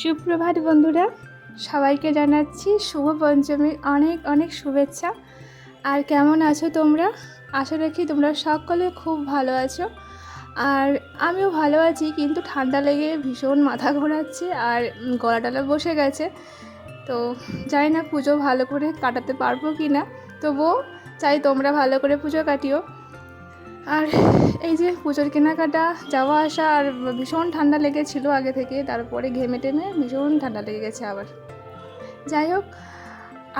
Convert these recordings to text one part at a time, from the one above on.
সুপ্রভাত বন্ধুরা সবাইকে জানাচ্ছি শুভ পঞ্চমীর অনেক অনেক শুভেচ্ছা। আর কেমন আছো তোমরা? আশা রাখি তোমরা সকলে খুব ভালো আছো। আর আমিও ভালো আছি কিন্তু ঠান্ডা লেগে ভীষণ মাথা ঘোরাচ্ছে আর উম, গলা টলা বসে গেছে। তো জানি না পুজো ভালো করে কাটাতে পারব কি না তবুও চাই তোমরা ভালো করে পুজো কাটিও। আর এই যে পুজোর কেনাকাটা, যাওয়া আসা, আর ভীষণ ঠান্ডা লেগেছিল আগে থেকে, তারপরে ঘেমে টেমে ভীষণ ঠান্ডা লেগে গেছে আবার। যাই হোক,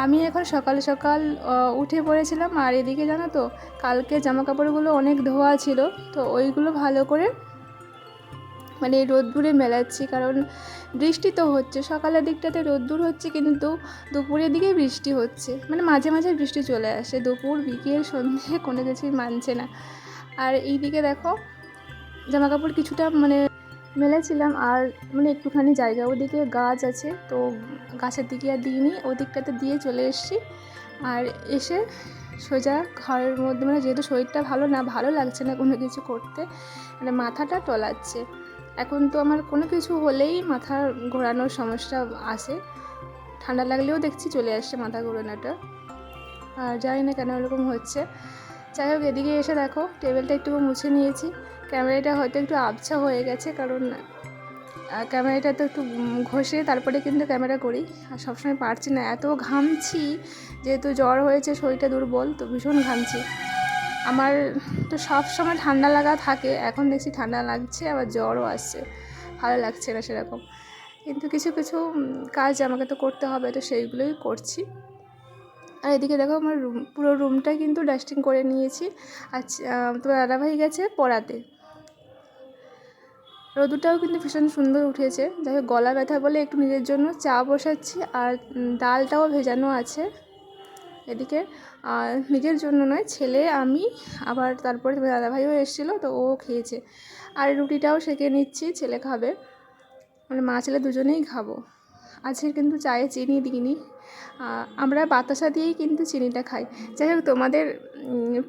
আমি এখন সকাল সকাল উঠে পড়েছিলাম, আর এদিকে জানো তো, কালকে জামা কাপড়গুলো অনেক ধোয়া ছিল, তো ওইগুলো ভালো করে মানে রোদ্দুরে মেলাচ্ছি, কারণ বৃষ্টি তো হচ্ছে, সকালের দিকটাতে রোদ্দুর হচ্ছে, কিন্তু দুপুরের দিকে বৃষ্টি হচ্ছে মানে মাঝে মাঝে বৃষ্টি চলে আসে, দুপুর, বিকেল সন্ধে কোনো কিছুই মানছে না। আর এই দিকে দেখো জামা কাপড় কিছুটা মানে মেলেছিলাম আর মানে একটুখানি জায়গা ওদিকে গাছ আছে, তো গাছের দিকে আর দিইনি, ওদিকটাতে দিয়ে চলে এসেছি। আর এসে সোজা ঘরের মধ্যে মানে যেহেতু শরীরটা ভালো না, ভালো লাগছে না কোনো কিছু করতে মানে মাথাটা টলাচ্ছে। এখন তো আমার কোনো কিছু হলেই মাথা ঘোরানোর সমস্যা আসে ঠান্ডা লাগলেও দেখছি চলে আসছে মাথা ঘোরানোটা। আর জানি না কেন এরকম হচ্ছে। যাই হোক, এদিকে এসে দেখো, টেবিলটা একটু মুছে নিয়েছি। ক্যামেরাটা হয়তো একটু আবছা হয়ে গেছে, কারণ ক্যামেরাটা তো একটু ঘষে তারপরে কিন্তু ক্যামেরা করি। আর সবসময় পারছি না, এত ঘামছি, যেহেতু জ্বর হয়েছে, শরীরটা দুর্বল, তো ভীষণ ঘামছি। আমার তো সব সময় ঠান্ডা লাগা থাকে, এখন দেখছি ঠান্ডা লাগছে, আবার জ্বরও আসছে। ভালো লাগছে না সেরকম। কিন্তু কিছু কিছু কাজ আমাকে তো করতে হবে, তো সেইগুলোই করছি। আর এদিকে দেখো আমার রুম পুরো রুমটাই কিন্তু ডাস্টিং করে নিয়েছি। আচ্ছা তোমার দাদাভাই গেছে পড়াতে। রোদুটাও কিন্তু ভীষণ সুন্দর উঠেছে। যাই হোক, গলা ব্যথা বলে একটু নিজের জন্য চা বসাচ্ছি আর ডালটাও ভেজানো আছে। এদিকে আর নিজের জন্য নয়, ছেলে, আমি, আবার তারপরে তোমার দাদাভাইও এসেছিল, তো ও খেয়েছে। আর রুটিটাও সেঁকে নিচ্ছি, ছেলে খাবে। মানে মা, ছেলে দুজনেই খাব। আজকে কিন্তু চায়ে চিনি দিইনি। আমরা বাতাসা দিয়েই কিন্তু চিনিটা খাই। যাই হোক, তোমাদের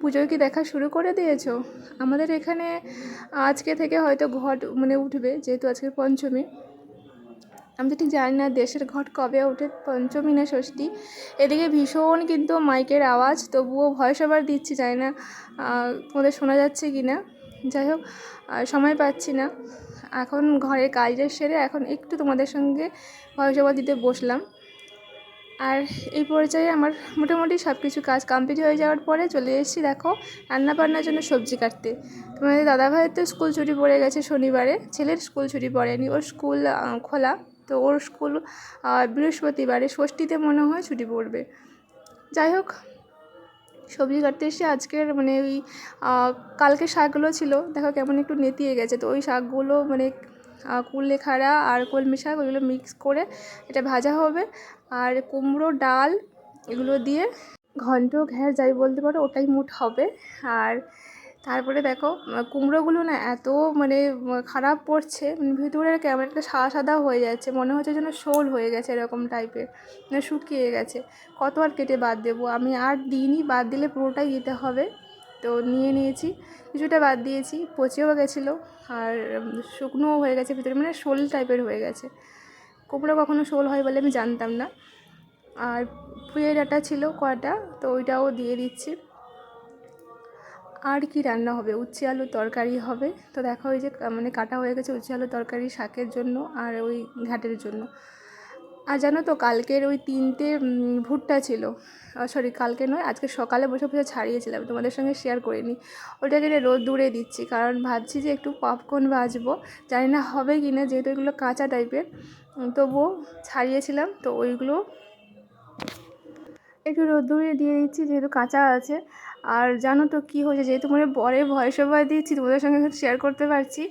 পুজোয় কি দেখা শুরু করে দিয়েছ? আমাদের এখানে আজকে থেকে হয়তো ঘট মানে উঠবে, যেহেতু আজকে পঞ্চমী। আমি তো ঠিক জানি না দেশের ঘট কবে ওঠে, পঞ্চমী না ষষ্ঠী। এদিকে ভীষণ কিন্তু মাইকের আওয়াজ, তবুও ভয়েস ওভার দিচ্ছি, জানি না তোমাদের শোনা যাচ্ছে কি না। যাই হোক সময় পাচ্ছি না। এখন ঘরের কাজটা সেরে এখন একটু তোমাদের সঙ্গে ভয়েস ওভার দিতে বসলাম। আর এই পর্যায়ে আমার মোটামুটি সব কিছু কাজ কমপ্লিট হয়ে যাওয়ার পরে চলে এসেছি দেখো রান্না বান্নার জন্য সবজি কাটতে। তোমাদের দাদাভাইয়ের তো স্কুল ছুটি পড়ে গেছে শনিবারে, ছেলের স্কুল ছুটি পড়েনি, ওর স্কুল খোলা। তো ওর স্কুল বৃহস্পতিবারে, ষষ্ঠীতে মনে হয় ছুটি পড়বে। যাই হোক, সবজি কাটতে এসে আজকের মানে ওই কালকে শাকগুলো ছিল। দেখো কেমন একটু নেতিয়ে গেছে। তো ওই শাকগুলো মানে কুলেখাড়া আর কলমি শাক ওইগুলো মিক্স করে এটা ভাজা হবে। আর কুমড়ো, ডাল এগুলো দিয়ে ঘন্ট, ঘ্যার যাই বলতে পারো, ওটাই মুট হবে। আর তারপরে দেখো কুমড়োগুলো না এত মানে খারাপ পড়ছে মানে ভিতরে একটা সাদা সাদা হয়ে যাচ্ছে, মনে হচ্ছে যেন শোল হয়ে গেছে এরকম টাইপের মানে শুকিয়ে গেছে। কত আর কেটে বাদ দেবো? আমি আর দিইনি বাদ দিলে পুরোটাই দিতে হবে। তো নিয়ে নিয়েছি, কিছুটা বাদ দিয়েছি পচেও গেছিল আর শুকনোও হয়ে গেছে ভিতরে মানে শোল টাইপের হয়ে গেছে। কুমড়ো কখনো শোল হয় বলে আমি জানতাম না। আর পুঁয়ে ডাঁটা ছিল কয়টা তো ওইটাও দিয়ে দিচ্ছি। আর কি রান্না হবে? উচ্ছে আলুর তরকারি হবে। তো দেখা ওই যে মানে কাটা হয়ে গেছে উচ্ছে আলুর তরকারি শাকের জন্য আর ওই ঘাটের জন্য। আর জানো তো কালকের ওই তিনটে ভুট্টা ছিল। সরি কালকে নয়, আজকে সকালে বসে বসে ছাড়িয়েছিলাম তোমাদের সঙ্গে শেয়ার করিনি। ওটাকে রোদ দূরে দিচ্ছি, কারণ ভাবছি যে একটু পপকর্ন ভাজবো জানি না হবে কি না, যেহেতু এগুলো কাঁচা টাইপের তবুও ছাড়িয়েছিলাম, তো ওইগুলো একটু রোদ্দুরে দিয়ে দিচ্ছি, যেহেতু কাঁচা আছে। আর জানো তো কী হয়েছে? যেহেতু মানে পরে ভয়েস ওভার দিয়েছি, তোমাদের সঙ্গে শেয়ার করতে পারছি।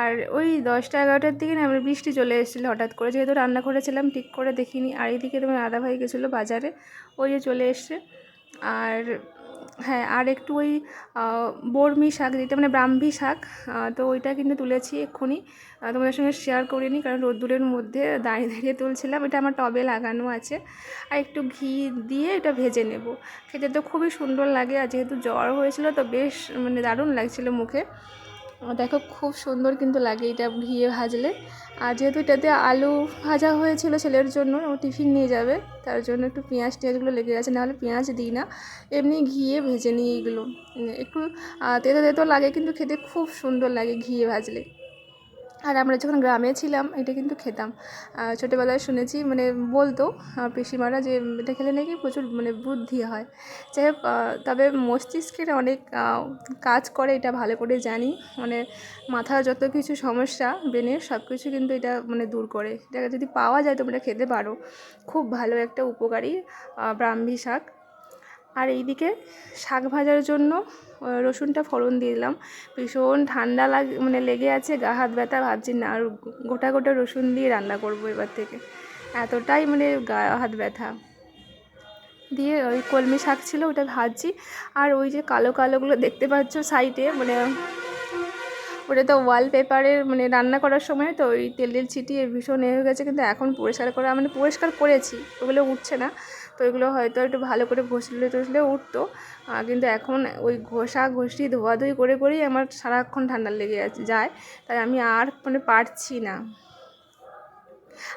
আর ওই দশটা এগারোটার দিকে না আমার বৃষ্টি চলে এসেছিল হঠাৎ করে। যেহেতু রান্না করেছিলাম, ঠিক করে দেখিনি। আর এই দিকে তোমার আদা ভাই গেছিল বাজারে, ওই যে চলে এসছে। আর হ্যাঁ আর একটু ওই বর্মি শাক যেটা মানে ব্রাহ্মী শাক তো ওইটা কিন্তু তুলেছি এক্ষুনি। তোমাদের সঙ্গে শেয়ার করিনি কারণ রোদ্দুরের মধ্যে দাঁড়িয়ে দাঁড়িয়ে তুলছিলাম। এটা আমার টবে লাগানো আছে। আর একটু ঘি দিয়ে এটা ভেজে নেব। খেতে তো খুবই সুন্দর লাগে আর যেহেতু জ্বর হয়েছিল তো বেশ মানে দারুণ লাগছিল মুখে। দেখো খুব সুন্দর কিন্তু লাগে এটা ঘিয়ে ভাজলে। আর যেহেতু এটাতে আলু ভাজা হয়েছিল ছেলের জন্য, ও টিফিন নিয়ে যাবে, তার জন্য একটু পেঁয়াজ টেঁয়াজগুলো লেগে গেছে, নাহলে পেঁয়াজ দিই না। এমনি ঘিয়ে ভেজে নিই এগুলো। একটু তেতো তেতো লাগে কিন্তু খেতে খুব সুন্দর লাগে ঘিয়ে ভাজলে। আর আমরা যখন গ্রামে ছিলাম, এটা কিন্তু খেতাম। ছোটোবেলায় শুনেছি মানে বলতো পিসিমারা যে এটা খেলে নাকি প্রচুর মানে বুদ্ধি হয়। যাই হোক তবে মস্তিষ্কের অনেক কাজ করে, এটা ভালো করে জানি। মানে মাথার যত কিছু সমস্যা ব্রেনের সব কিছু কিন্তু এটা মানে দূর করে। এটা যদি পাওয়া যায়, তোমরা খেতে পারো। খুব ভালো একটা উপকারী ব্রাহ্মী শাক। আর এইদিকে শাক ভাজার জন্য রসুনটা ফোড়ন দিয়ে দিলাম। ভীষণ ঠান্ডা লাগ মানে লেগে আছে, গা হাত ব্যথা, ভাবছি না, আর গোটা গোটা রসুন দিয়ে রান্না করব এবার থেকে। এতটাই মানে গা হাত ব্যথা। দিয়ে ওই কলমি শাক ছিল, ওটা ভাজছি। আর ওই যে কালো কালোগুলো দেখতে পাচ্ছ সাইডে মানে ওটা তো ওয়ালপেপারের মানে রান্না করার সময় তো ওই তেল তেল ছিটিয়ে ভীষণ এ হয়ে গেছে, কিন্তু এখন পরিষ্কার করা মানে পরিষ্কার করেছি, ওগুলো উঠছে না। তো ওইগুলো হয়তো একটু ভালো করে ঘষলে টসলে উঠতো। কিন্তু এখন ওই ঘষা, ঘষি, ধোয়াধুয়ি করে করেই আমার সারাক্ষণ ঠান্ডা লেগে যায়। তাই আমি আর মানে পারছি না।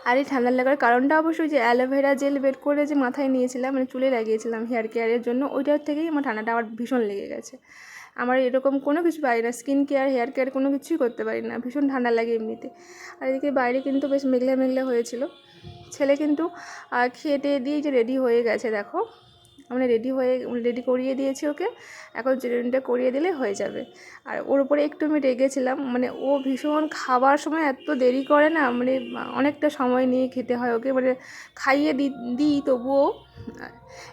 আর এই ঠান্ডা লাগার কারণটা অবশ্যই যে অ্যালোভেরা জেল বের করে যে মাথায় নিয়েছিলাম মানে চুলে লাগিয়েছিলাম হেয়ার কেয়ারের জন্য, ওইটার থেকেই আমার ঠান্ডাটা আমার ভীষণ লেগে গেছে। আমার এরকম কোনো কিছু পারি না স্কিন কেয়ার হেয়ার কেয়ার কোনো কিছুই করতে পারি না, ভীষণ ঠান্ডা লাগে এমনিতে। আর এদিকে বাইরে কিন্তু বেশ মেঘলা মেঘলা হয়েছিল। ছেলে কিন্তু খেয়ে টেয়ে দিয়ে যে রেডি হয়ে গেছে, দেখো। আমরা রেডি হয়ে রেডি করিয়ে দিয়েছি ওকে। এখন চিরুনিটা করিয়ে দিলে হয়ে যাবে। আর ওর উপরে একটু আমি রেগেছিলাম মানে ও ভীষণ খাবার সময় এত দেরি করে না মানে অনেকটা সময় নিয়ে খেতে হয় ওকে মানে খাইয়ে দিই তবুও।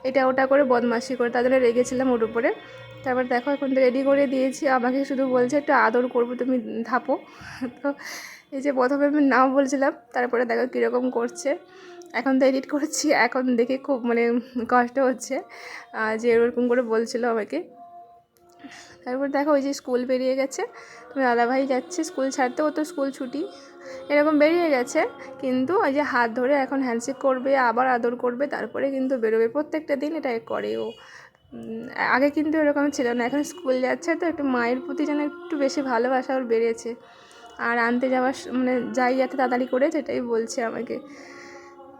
এটা ওটা করে বদমাশি করে, তার জন্য রেগেছিলাম ওর উপরে। তারপর দেখো এখন তো রেডি করে দিয়েছি, আমাকে শুধু বলছে একটু আদর করব, তুমি ধাপো তো এই যে প্রথমে আমি নাম বলছিলাম, তারপরে দেখো কীরকম করছে। এখন তো এডিট করছি, এখন দেখে খুব মানে কষ্ট হচ্ছে। যে এরকম করে বলছিল আমাকে। তারপর দেখো ওই যে স্কুল বেরিয়ে গেছে। তুমি দাদাভাই যাচ্ছে স্কুল ছাড়তে, ও তো স্কুল ছুটি। এরকম বেরিয়ে গেছে, কিন্তু ওই যে হাত ধরে এখন হ্যান্ডশেক করবে, আবার আদর করবে, তারপরে কিন্তু বেরোবে। প্রত্যেকটা দিন এটা করে ও। আগে কিন্তু এরকম ছিল না, এখন স্কুল যাচ্ছে তো একটু মায়ের প্রতি যেন একটু বেশি ভালোবাসা ওর বেড়েছে। আর আনতে যাওয়ার মানে যাই যাতে তাড়াতাড়ি করে, সেটাই বলছে আমাকে।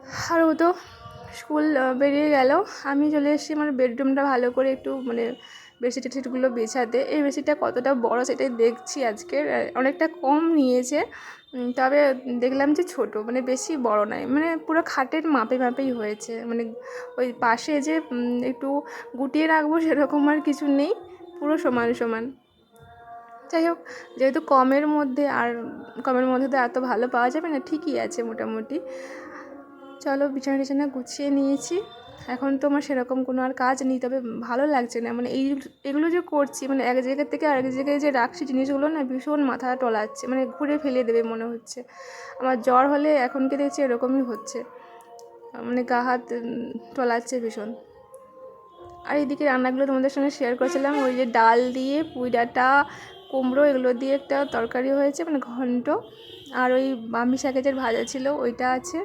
আর ও তো স্কুল বেরিয়ে গেল। আমি চলে এসেছি আমার বেডরুমটা ভালো করে একটু মানে বেডশিট টেডশিটগুলো বেছাতে। এই বেডশিটটা কতটা বড় সেটাই দেখছি আজকে। অনেকটা কম নিয়েছে। তবে দেখলাম যে ছোট মানে বেশি বড় নয়। মানে পুরো খাটের মাপে মাপেই হয়েছে। মানে ওই পাশে যে একটু গুটিয়ে রাখব সেরকম আর কিছু নেই। পুরো সমান সমান। যাই হোক, যেহেতু কমের মধ্যে আর, কমের মধ্যে তো এত ভালো পাওয়া যাবে না, ঠিকই আছে মোটামুটি। চলো বিছানা টিছানা গুছিয়ে নিয়েছি। এখন তো আমার সেরকম কোনো আর কাজ নেই, তবে ভালো লাগছে না। মানে এই এগুলো যে করছি মানে এক জায়গা থেকে আরেক জায়গায় যে রাখছি জিনিসগুলো না ভীষণ মাথা টলাচ্ছে মানে ঘুরে ফেলে দেবে মনে হচ্ছে। আমার জ্বর হলে এখনকে দেখছি এরকমই হচ্ছে। মানে গা হাত টলাচ্ছে ভীষণ। আর এইদিকে রান্নাগুলো তোমাদের সঙ্গে শেয়ার করেছিলাম, ওই যে ডাল দিয়ে পুঁই ডাঁটা, কুমড়ো, এগুলো দিয়ে একটা তরকারি হয়েছে মানে ঘন্ট। আর ওই বামি শাকের ভাজা ছিল, ওইটা আছে।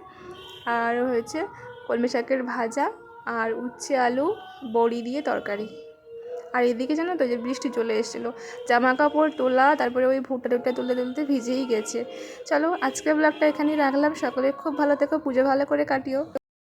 আর হয়েছে কলমি শাকের ভাজা আর উচ্ছে আলু, বড়ি দিয়ে তরকারি। আর এদিকে জানো তো যে বৃষ্টি চলে এসেছিল জামা কাপড় তোলা, তারপরে ওই ভুট্টা টুটটা তুলতে তুলতে ভিজেই গেছে। চলো আজকের ব্লগটা এখানেই রাখলাম। সকলে খুব ভালো থেকো, পুজো ভালো করে কাটিও।